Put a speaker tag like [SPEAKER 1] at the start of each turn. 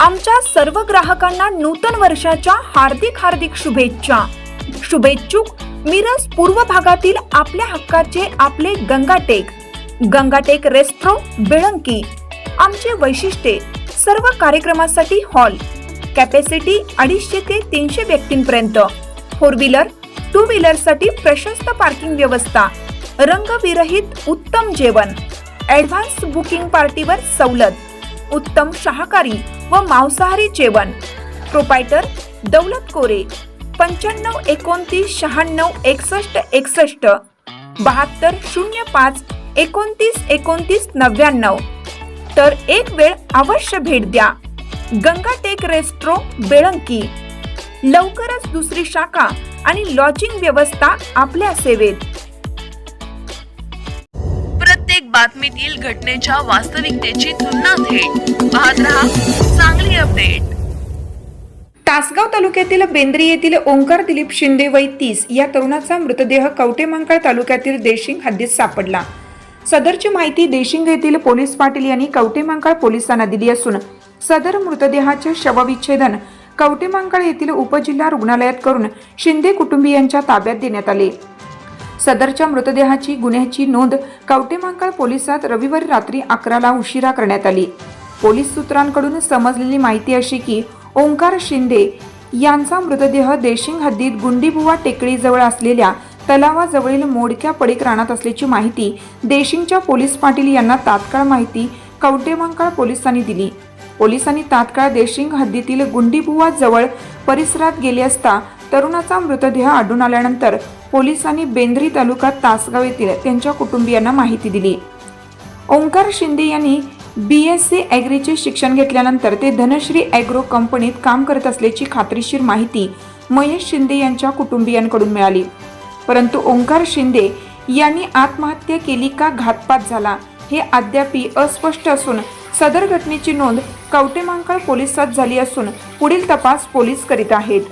[SPEAKER 1] आमच्या सर्व ग्राहकांना नूतन वर्षाच्या हार्दिक हार्दिक शुभेच्छा. शुभेच्छुक मिरज पूर्व भागातील आपल्या हक्काचे आपले गंगाटेक. गंगाटेक रेस्ट्रो बेळंकी. आमचे वैशिष्ट्ये सर्व कार्यक्रमासाठी हॉल. कॅपॅसिटी अडीचशे ते तीनशे व्यक्तींपर्यंत. फोर व्हीलर टू व्हीलरसाठी प्रशस्त पार्किंग व्यवस्था. रंगविरहित उत्तम जेवण. ॲडव्हान्स बुकिंग पार्टीवर सवलत. उत्तम शाकाहारी व मांसाहारी जेवण. प्रोपायटर दौलत कोरे पंच्याण्णव एकोणतीस शहाण्णव एकसष्ट एकसष्ट बहात्तर शून्य पाच एकोणतीस एकोणतीस नव्याण्णव. तर एक वेळ अवश्य भेट द्या. गंगाटेक रेस्ट्रो बेळंकी. लवकरच दुसरी शाखा आणि लॉजिंग व्यवस्था आपल्या सेवेत.
[SPEAKER 2] बातमीतील घटनेच्या वास्तविकतेची तुलना थेट. पाहत रहा चांगली अपडेट.
[SPEAKER 1] तासगाव तालुक्यातील बेंद्री येथील ओंकार दिलीप शिंदे वय तीस या तरुणाचा मृतदेह कवटेमंकाळ तालुक्यातील देशिंग हद्दीत सापडला. सदरची माहिती देशिंग येथील पोलीस पाटील यांनी कवटेमंकाळ पोलिसांना दिली असून सदर मृतदेहाचे शवविच्छेदन कवटेमंकाळ येथील उपजिल्हा रुग्णालयात करून शिंदे कुटुंबियांच्या ताब्यात देण्यात आले. सदरच्या मृतदेहाची गुन्ह्याची नोंद कवटेमंकाळ पोलिसात रविवारी रात्री अकराला उशिरा करण्यात आली. पोलीस सूत्रांकडून समजलेली माहिती अशी की ओंकार शिंदे यांचा मृतदेह देशिंग हद्दीत गुंडीबुवा टेकडीजवळ असलेल्या तलावाजवळील मोडक्या पडीक रानात असल्याची माहिती देशिंगच्या पोलीस पाटील यांना तात्काळ माहिती कवटेमांकळ पोलिसांनी दिली. पोलिसांनी तात्काळ देशिंग हद्दीतील गुंडीबुवा जवळ परिसरात गेले असता तरुणाचा मृतदेह आढळून आल्यानंतर पोलिसांनी बेंद्री तालुका तासगाव येथील त्यांच्या कुटुंबियांना माहिती दिली. ओंकार शिंदे यांनी बी एस सी ॲग्रीचे शिक्षण घेतल्यानंतर ते धनश्री ॲग्रो कंपनीत काम करत असल्याची खात्रीशीर माहिती महेश शिंदे यांच्या कुटुंबियांकडून मिळाली. परंतु ओंकार शिंदे यांनी आत्महत्या केली का घातपात झाला हे अद्यापी अस्पष्ट असून सदर घटनेची नोंद कवटेमांकाळ पोलिसात झाली असून पुढील तपास पोलीस करीत आहेत.